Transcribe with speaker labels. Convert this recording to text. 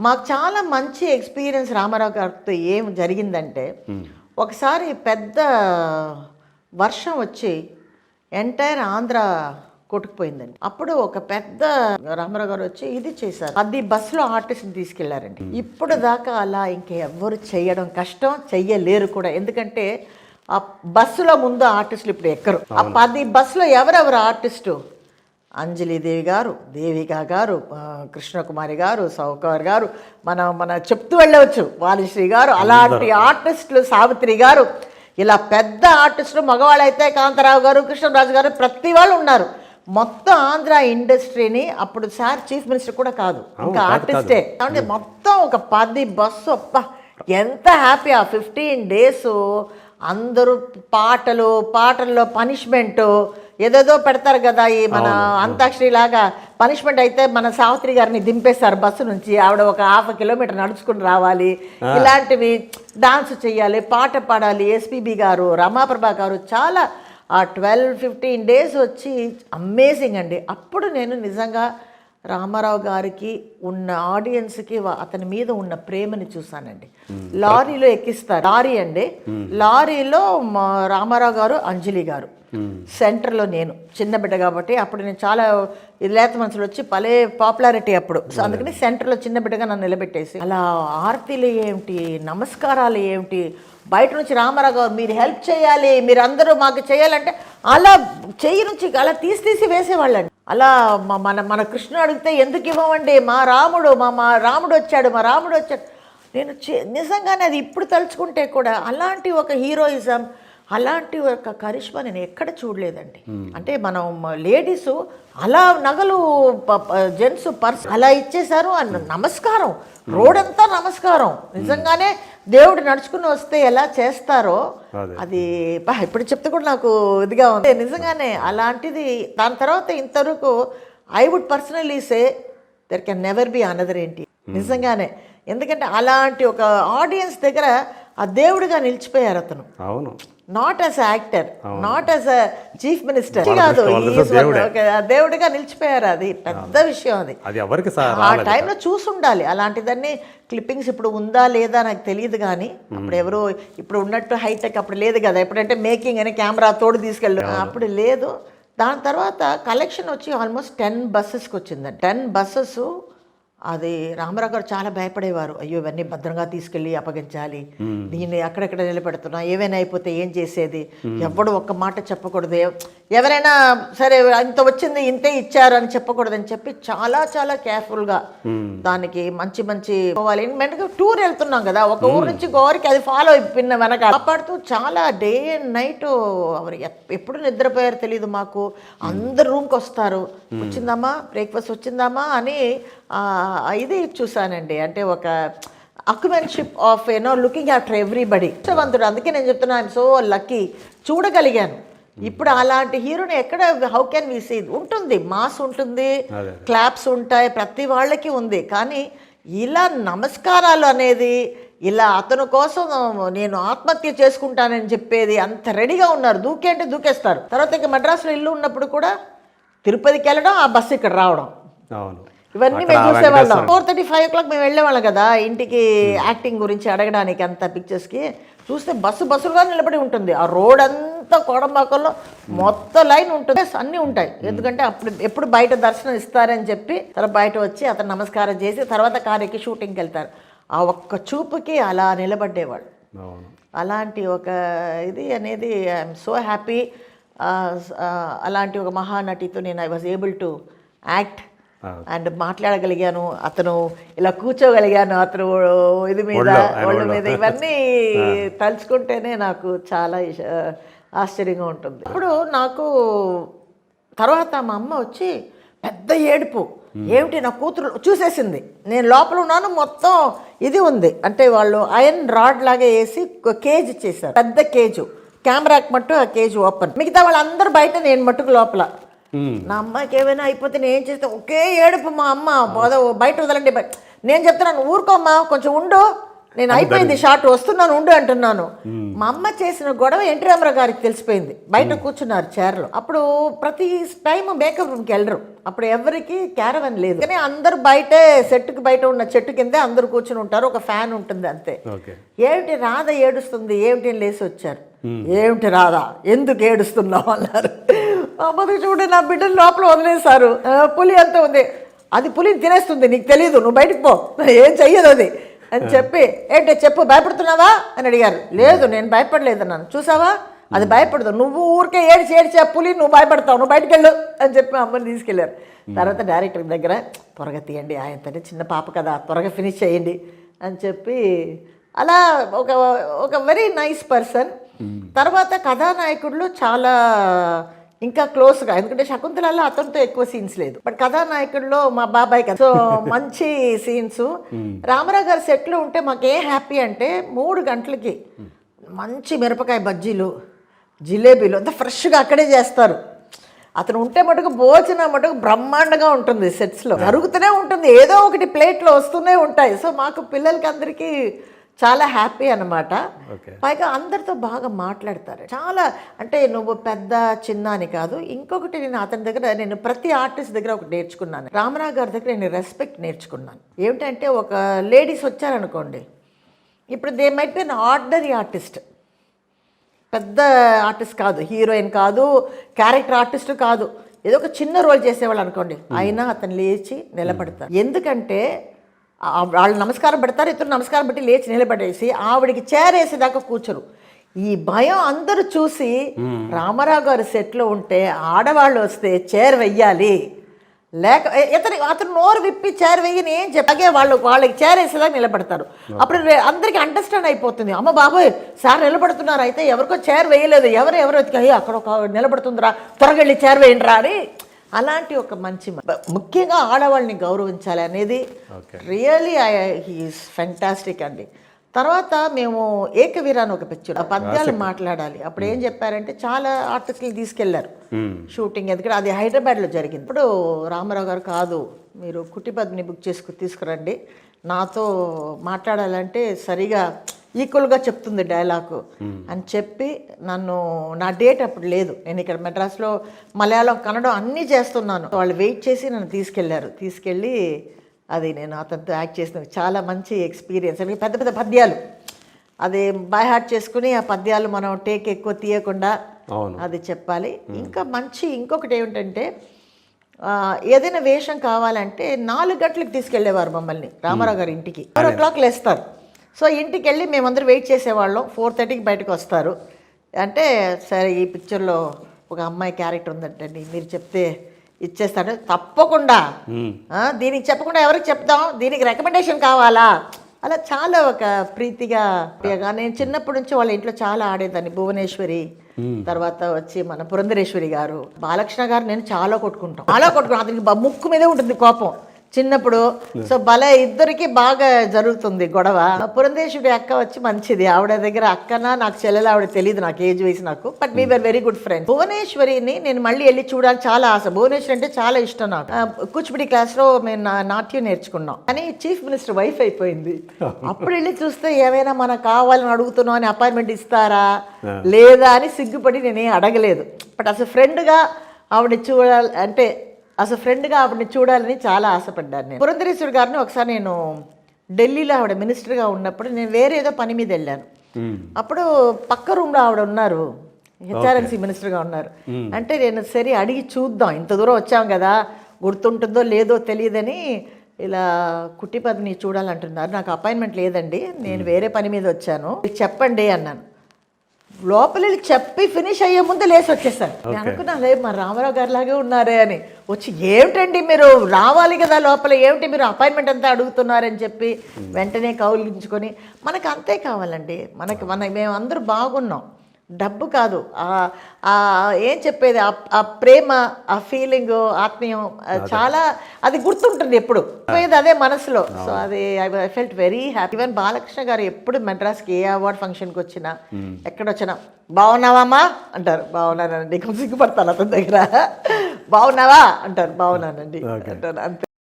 Speaker 1: మాకు చాలా మంచి ఎక్స్పీరియన్స్ రామారావు గారితో ఏం జరిగిందంటే ఒకసారి పెద్ద వర్షం వచ్చి ఎంటైర్ ఆంధ్ర కొట్టుకుపోయిందండి అప్పుడు ఒక పెద్ద రామారావు గారు వచ్చి ఇది చేశారు. అది బస్సులో ఆర్టిస్ట్ని తీసుకెళ్ళారండి. ఇప్పుడు దాకా అలా ఇంకెవ్వరు చేయడం కష్టం చెయ్యలేరు కూడా. ఎందుకంటే ఆ బస్సులో ముందు ఆర్టిస్టులు ఇప్పుడు ఎక్కరు. ఆ పది బస్సులో ఎవరెవరు ఆర్టిస్టు? అంజలిదేవి గారు దేవిక గారు కృష్ణకుమారి గారు సౌకర్ గారు మన మన చెప్తూ వెళ్ళవచ్చు. వాలిశ్రీ గారు అలాంటి ఆర్టిస్టులు సావిత్రి గారు ఇలా పెద్ద ఆర్టిస్టులు మగవాళ్ళు అయితే కాంతారావు గారు కృష్ణరాజు గారు ప్రతి వాళ్ళు ఉన్నారు. మొత్తం ఆంధ్ర ఇండస్ట్రీని అప్పుడు సార్ చీఫ్ మినిస్టర్ కూడా కాదు. ఇంకా ఆర్టిస్టే. అంటే మొత్తం ఒక పది బస్సు అబ్బా ఎంత హ్యాపీ ఆ ఫిఫ్టీన్ డేస్. అందరూ పాటలు పాటల్లో పనిష్మెంట్ ఏదేదో పెడతారు కదా ఈ మన అంతాక్షరి లాగా పనిష్మెంట్ అయితే మన సావిత్రి గారిని దింపేస్తారు బస్సు నుంచి. ఆవిడ ఒక హాఫ్ కిలోమీటర్ నడుచుకుని రావాలి. ఇలాంటివి డాన్స్ చేయాలి పాట పాడాలి. ఎస్పీబి గారు రమాప్రభా గారు చాలా ఆ ట్వెల్వ్ ఫిఫ్టీన్ డేస్ వచ్చి అమేజింగ్ అండి. అప్పుడు నేను నిజంగా రామారావు గారికి ఉన్న ఆడియన్స్కి అతని మీద ఉన్న ప్రేమని చూశానండి. లారీలో ఎక్కిస్తారు. లారీ అండి. లారీలో రామారావు గారు అంజలి గారు. సెంటర్లో నేను చిన్న బిడ్డ కాబట్టి అప్పుడు నేను చాలా ఇది లేత మనుషులు వచ్చి భలే పాపులారిటీ అప్పుడు. సో అందుకని సెంటర్లో చిన్న బిడ్డగా నన్ను నిలబెట్టేసి అలా ఆర్తీలు ఏమిటి నమస్కారాలు ఏమిటి బయట నుంచి రామారావు గారు మీరు హెల్ప్ చేయాలి మీరు అందరూ మాకు చేయాలంటే అలా చెయ్యి నుంచి అలా తీసి తీసి వేసేవాళ్ళండి. అలా మన మన కృష్ణుడు అడిగితే ఎందుకు ఇవ్వమండి? మా రాముడు మా మా రాముడు వచ్చాడు మా రాముడు వచ్చాడు. నేను చే- నిజంగానే అది ఇప్పుడు తలుచుకుంటే కూడా అలాంటి ఒక హీరోయిజం అలాంటి ఒక కరిష్మా నేను ఎక్కడ చూడలేదండి. అంటే మనం లేడీస్ అలా నగలు జెంట్స్ పర్స్ అలా ఇచ్చేశారు అన్న నమస్కారం. రోడ్ అంతా నమస్కారం. నిజంగానే దేవుడు నడుచుకుని వస్తే ఎలా చేస్తారో
Speaker 2: అదే.
Speaker 1: ఇప్పుడు చెప్తే కూడా నాకు ఇదిగా ఉంది. నిజంగానే అలాంటిది దాని తర్వాత ఇంతవరకు I would personally say there can never be another ఏంటి నిజంగానే. ఎందుకంటే అలాంటి ఒక ఆడియన్స్ దగ్గర ఆ దేవుడిగా నిలిచిపోయారు అతను.
Speaker 2: అవును.
Speaker 1: Not as actor not as a chief minister కాదు దేవుడిగా నిలిచిపోయారు అది. పెద్ద విషయం అది. ఆ టైంలో చూసుండాలి. అలాంటిదన్నీ క్లిప్పింగ్స్ ఇప్పుడు ఉందా లేదా నాకు తెలియదు కానీ అప్పుడు ఎవరు ఇప్పుడు ఉన్నట్టు హైటెక్ అప్పుడు లేదు కదా. ఎప్పుడంటే మేకింగ్ అని కెమెరా తోడు తీసుకెళ్ళు అప్పుడు లేదు. దాని తర్వాత కలెక్షన్ వచ్చి ఆల్మోస్ట్ టెన్ బస్సెస్కి వచ్చిందండి టెన్ బస్సెస్ అది రామారావు గారు చాలా భయపడేవారు. అయ్యో ఇవన్నీ భద్రంగా తీసుకెళ్ళి అప్పగించాలి. దీన్ని అక్కడెక్కడ నిలబెడుతున్నా ఏవైనా అయిపోతే ఏం చేసేది? ఎవడు ఒక్క మాట చెప్పకూడదు. ఎవరైనా సరే ఇంత వచ్చింది ఇంతే ఇచ్చారు అని చెప్పకూడదని చెప్పి చాలా చాలా కేర్ఫుల్గా దానికి మంచి మంచి పోవాలి. మెంటగా టూర్ వెళ్తున్నాం కదా ఒక ఊరు నుంచి గోరికి అది ఫాలో అయిపోయిన వెనక. కాపాడుతూ చాలా డే అండ్ నైట్ ఎప్పుడు నిద్రపోయారు తెలియదు మాకు. అందరు రూమ్కి వస్తారు. వచ్చిందమ్మా బ్రేక్ఫాస్ట్ వచ్చిందమ్మా అని ఇది చూసానండి. అంటే ఒక అక్యుమెన్షిప్ of you know looking after everybody ఇష్టవంతుడు అందుకే నేను చెప్తున్నా ఐఎమ్ సో లక్కీ చూడగలిగాను. ఇప్పుడు అలాంటి హీరోని ఎక్కడ హౌ కెన్ వి సీ ఉంటుంది మాస్ ఉంటుంది. క్లాప్స్ ఉంటాయి ప్రతి వాళ్ళకి ఉంది. కానీ ఇలా నమస్కారాలు అనేది ఇలా అతని కోసం నేను ఆత్మహత్య చేసుకుంటానని చెప్పేది అంత రెడీగా ఉన్నారు. దూకే అంటే దూకేస్తారు. తర్వాత ఇక మద్రాసులో ఇల్లు ఉన్నప్పుడు కూడా తిరుపతికి వెళ్ళడం ఆ బస్సు ఇక్కడ రావడం.
Speaker 2: అవును.
Speaker 1: ఇవన్నీ మేము చూసేవాళ్ళం. Four thirty five o'clock మేము వెళ్ళేవాళ్ళం కదా ఇంటికి యాక్టింగ్ గురించి అడగడానికి అంత పిక్చర్స్కి చూస్తే బస్సు బస్సులుగా నిలబడి ఉంటుంది. ఆ రోడ్ అంతా కోడంబాకంలో మొత్తం లైన్ ఉంటుంది. అన్నీ ఉంటాయి. ఎందుకంటే అప్పుడు ఎప్పుడు బయట దర్శనం ఇస్తారని చెప్పి తర్వాత బయట వచ్చి అతను నమస్కారం చేసి తర్వాత కారు ఎక్కి షూటింగ్కి వెళ్తారు. ఆ ఒక్క చూపుకి అలా నిలబడేవాళ్ళు
Speaker 2: అవును.
Speaker 1: అలాంటి ఒక ఇది అనేది ఐఎమ్ సో హ్యాపీ అలాంటి ఒక మహానటితో నేను I was able to act. And మాట్లాడగలిగాను అతను ఇలా కూర్చోగలిగాను అతను ఇది మీద
Speaker 2: ఒళ్ళో.
Speaker 1: మీద ఇవన్నీ తలుచుకుంటేనే నాకు చాలా ఇష- ఆశ్చర్యంగా ఉంటుంది. ఇప్పుడు నాకు తర్వాత మా అమ్మ వచ్చి పెద్ద ఏడుపు. ఏమిటి నా కూతురు చూసేసింది. నేను లోపల ఉన్నాను మొత్తం ఇది ఉంది. అంటే వాళ్ళు ఐరన్ రాడ్ లాగా వేసి కేజ్ ఇచ్చేసారు పెద్ద కేజు. కెమెరాకి మట్టు ఆ కేజ్ ఓపెన్. మిగతా వాళ్ళందరూ బయట నేను మట్టుకు లోపల. నా అమ్మాయికి ఏమైనా అయిపోతే నేను ఏం చేస్తే ఒకే ఏడుపు మా అమ్మ. బయట వదలండి. బయట నేను చెప్తున్నాను ఊరుకోమ్మా కొంచెం ఉండు. నేను అయిపోయింది షార్ట్ వస్తున్నాను ఉండు అంటున్నాను. మా అమ్మ చేసిన గొడవ ఎన్టీ రామారావు గారికి తెలిసిపోయింది. బయట కూర్చున్నారు చైర్లో. అప్పుడు ప్రతి టైం మేకప్ రూమ్కి వెళ్ళరు. అప్పుడు ఎవరికి క్యారవన్ లేదు. కానీ అందరూ బయటే సెట్కి బయట ఉన్న చెట్టు కిందే అందరూ కూర్చుని ఉంటారు. ఒక ఫ్యాన్ ఉంటుంది అంతే. ఏమిటి రాధ ఏడుస్తుంది? ఏమిటి లేచి వచ్చారు. ఏమిటి రాధా? ఎందుకు ఏడుస్తున్నావు అన్నారు. అమ్మది చూడు నా బిడ్డలు లోపల వదిలేశారు. "ఆ, పులి ఎంత ఉంది. అది పులిని తినేస్తుంది నీకు తెలియదు నువ్వు బయటికి పో. ఏం చెయ్యదు అది అని చెప్పి ఏంటి చెప్పు భయపడుతున్నావా? అని అడిగారు. లేదు నేను భయపడలేదు అన్నాను. చూసావా? అది భయపడదు. నువ్వు ఊరికే ఏడిచి ఏడిచి ఆ పులి నువ్వు భయపడతావు నువ్వు బయటికి వెళ్ళు అని చెప్పి అమ్మని తీసుకెళ్ళారు తర్వాత డైరెక్టర్ దగ్గర త్వరగా తీయండి ఆయనతోనే చిన్న పాప కదా త్వరగా ఫినిష్ చేయండి అని చెప్పి అలా ఒక ఒక వెరీ నైస్ పర్సన్ తర్వాత కథానాయకుడిలో చాలా ఇంకా క్లోజ్గా ఎందుకంటే శకుంతలలో అతనితో ఎక్కువ సీన్స్ లేదు. బట్ కథానాయకుడిలో మా బాబాయ్ కదా. సో మంచి సీన్స్. రామారావు గారి సెట్లో ఉంటే మాకు ఏ హ్యాపీ అంటే మూడు గంటలకి మంచి మిరపకాయ బజ్జీలు జిలేబీలు అంతా ఫ్రెష్గా అక్కడే చేస్తారు. అతను ఉంటే మటుకు భోజనం మటుకు బ్రహ్మాండంగా ఉంటుంది సెట్స్లో. జరుగుతూనే ఉంటుంది. ఏదో ఒకటి ప్లేట్లో వస్తూనే ఉంటాయి. సో మాకు పిల్లలకి అందరికీ చాలా హ్యాపీ అన్నమాట.
Speaker 2: ఓకే.
Speaker 1: పైగా అందరితో బాగా మాట్లాడతారు. చాలా అంటే నువ్వు పెద్ద చిన్న అని కాదు. ఇంకొకటి నేను అతని దగ్గర నేను ప్రతి ఆర్టిస్ట్ దగ్గర ఒకటి నేర్చుకున్నాను. రామరావు గారి దగ్గర నేను రెస్పెక్ట్ నేర్చుకున్నాను. ఏమిటంటే ఒక లేడీస్ వచ్చారనుకోండి ఇప్పుడు they might be an ordinary artist. పెద్ద ఆర్టిస్ట్ కాదు హీరోయిన్ కాదు క్యారెక్టర్ ఆర్టిస్ట్ కాదు. ఏదో ఒక చిన్న రోల్ చేసేవాళ్ళు అనుకోండి అయినా అతను లేచి నిలబడతారు. ఎందుకంటే వాళ్ళు నమస్కారం పెడతారు ఇతరు నమస్కారం పెట్టి లేచి నిలబడేసి ఆవిడికి చేరేసేదాకా కూర్చోరు. ఈ భయం అందరూ చూసి రామారావు గారి సెట్లో ఉంటే ఆడవాళ్ళు వస్తే చేర్ వెయ్యాలి. లేక ఇతని అతను నోరు విప్పి చేర వేయని ఏం చెప్పగే వాళ్ళు వాళ్ళకి చేరేసేలా నిలబడతారు. అప్పుడు రే- అందరికీ అండర్స్టాండ్ అయిపోతుంది. అమ్మ బాబోయ్ సార్ నిలబడుతున్నారు అయితే ఎవరికో చేర వేయలేదు. ఎవరు ఎవరు అయ్యో అక్కడ ఒక నిలబడుతుందిరా త్వరగా వెళ్ళి చేర వేయండిరా అని అలాంటి ఒక మంచి ముఖ్యంగా ఆడవాళ్ళని గౌరవించాలి అనేది రియలీ హీఈస్ ఫెంటాస్టిక్ అండి. తర్వాత మేము ఏకవీర అని ఒక పిక్చర్ ఆ పద్యాలు మాట్లాడాలి. అప్పుడు ఏం చెప్పారంటే చాలా ఆర్టిస్టులు తీసుకెళ్ళారు. షూటింగ్ ఎందుకంటే అది హైదరాబాద్లో జరిగింది. ఇప్పుడు రామారావు గారు కాదు మీరు కుట్టిపద్ని బుక్ చేసుకు తీసుకురండి. నాతో మాట్లాడాలంటే సరిగా ఈక్వల్గా చెప్తుంది డైలాగు అని చెప్పి నన్ను నా డేట్ అప్పుడు లేదు. నేను ఇక్కడ మెడ్రాస్లో మలయాళం కన్నడం అన్నీ చేస్తున్నాను. వాళ్ళు వెయిట్ చేసి నన్ను తీసుకెళ్ళారు. తీసుకెళ్ళి అది నేను అతనితో యాక్ట్ చేసిన చాలా మంచి ఎక్స్పీరియన్స్ అంటే పెద్ద పెద్ద పద్యాలు. అది బై హార్ట్ చేసుకుని ఆ పద్యాలు మనం టేక్ ఎక్కువ తీయకుండా అది చెప్పాలి. ఇంకా మంచి ఇంకొకటి ఏమిటంటే ఏదైనా వేషం కావాలంటే నాలుగు గంటలకు తీసుకెళ్ళేవారు మమ్మల్ని రామారావు గారి ఇంటికి. ఫోర్ ఓ క్లాక్ లేస్తారు. సో ఇంటికి వెళ్ళి మేమందరం వెయిట్ చేసేవాళ్ళం. ఫోర్ థర్టీకి బయటకు వస్తారు. అంటే సరే ఈ పిక్చర్లో ఒక అమ్మాయి క్యారెక్టర్ ఉందంటండి. మీరు చెప్తే ఇచ్చేస్తాను తప్పకుండా. దీనికి చెప్పకుండా ఎవరికి చెప్దాం దీనికి రికమెండేషన్ కావాలా? అలా చాలా ఒక ప్రీతిగా ప్రియగా. నేను చిన్నప్పటి నుంచి వాళ్ళ ఇంట్లో చాలా ఆడేదాన్ని. భువనేశ్వరి తర్వాత వచ్చి మన పురంధరేశ్వరి గారు బాలకృష్ణ గారు నేను చాలా కొట్టుకుంటాం. చాలా కొట్టుకుంటాం. అతనికి ముక్కు మీదే ఉంటుంది కోపం. చిన్నప్పుడు. సో భలే ఇద్దరికి బాగా జరుగుతుంది గొడవ. పురంధేశ్వరి అక్క వచ్చి మంచిది. ఆవిడ దగ్గర అక్కనా నాకు చెల్లెలు ఆవిడ తెలియదు నాకు ఏజ్ వయసు నాకు. But we were very good friend భువనేశ్వరిని నేను మళ్ళీ వెళ్ళి చూడాలి చాలా ఆశ. భువనేశ్వరి అంటే చాలా ఇష్టం నాకు. కూచిపూడి క్లాస్లో మేము నాట్యం నేర్చుకున్నాం. కానీ చీఫ్ మినిస్టర్ వైఫ్ అయిపోయింది. అప్పుడు వెళ్ళి చూస్తే ఏమైనా మనకు కావాలని అడుగుతున్నాం అని అపాయింట్మెంట్ ఇస్తారా? లేదా అని సిగ్గుపడి నేనేం అడగలేదు. బట్ అసలు ఫ్రెండ్గా ఆవిడ చూడాలి అంటే అసలు ఫ్రెండ్గా ఆవిడని చూడాలని చాలా ఆశపడ్డాను నేను. పురంధరేశ్వరి గారిని ఒకసారి నేను ఢిల్లీలో ఆవిడ మినిస్టర్గా ఉన్నప్పుడు నేను వేరే ఏదో పని మీద వెళ్ళాను.
Speaker 2: మ్మ్.
Speaker 1: అప్పుడు పక్క రూమ్లో ఆవిడ ఉన్నారు. హెచ్ఆర్ఎన్సీ మినిస్టర్గా ఉన్నారు. అంటే నేను సరే అడిగి చూద్దాం ఇంత దూరం వచ్చాం కదా గుర్తుంటుందో లేదో తెలియదని ఇలా కుట్టిపదిని చూడాలంటున్నారు. నాకు అపాయింట్మెంట్ లేదండి నేను వేరే పని మీద వచ్చాను. చెప్పండి అన్నాను. లోపల చెప్పి ఫినిష్ అయ్యే ముందు లేసి వచ్చేసాను నేను అనుకున్నాను "లే, మరి రామారావు గారి లాగే ఉన్నారే అని. వచ్చి ఏమిటండి మీరు? రావాలి కదా లోపల. ఏమిటి మీరు అపాయింట్మెంట్ అంతా అడుగుతున్నారని చెప్పి వెంటనే కౌలించుకొని మనకు అంతే కావాలండి. మనకి మన మేము అందరూ బాగున్నాం. డబ్బు కాదు. ఆ- ఆ ఏం చెప్పేది? ఆ- ప్రేమ ఆ ఫీలింగ్ ఆత్మీయం చాలా అది గుర్తుంటుంది ఎప్పుడు. అదే మనసులో. సో అది I felt very happy. Even Balakrishna garu ఎప్పుడు మెడ్రాస్కి ఏ అవార్డ్ ఫంక్షన్కి వచ్చినా ఎక్కడొచ్చినా బాగున్నావమ్మా అంటారు. బాగున్నానండి కొంచెం సిగ్గుపడతాను అతని దగ్గర. బాగున్నావా అంటారు. బాగున్నానండి అంటారు. అంతే.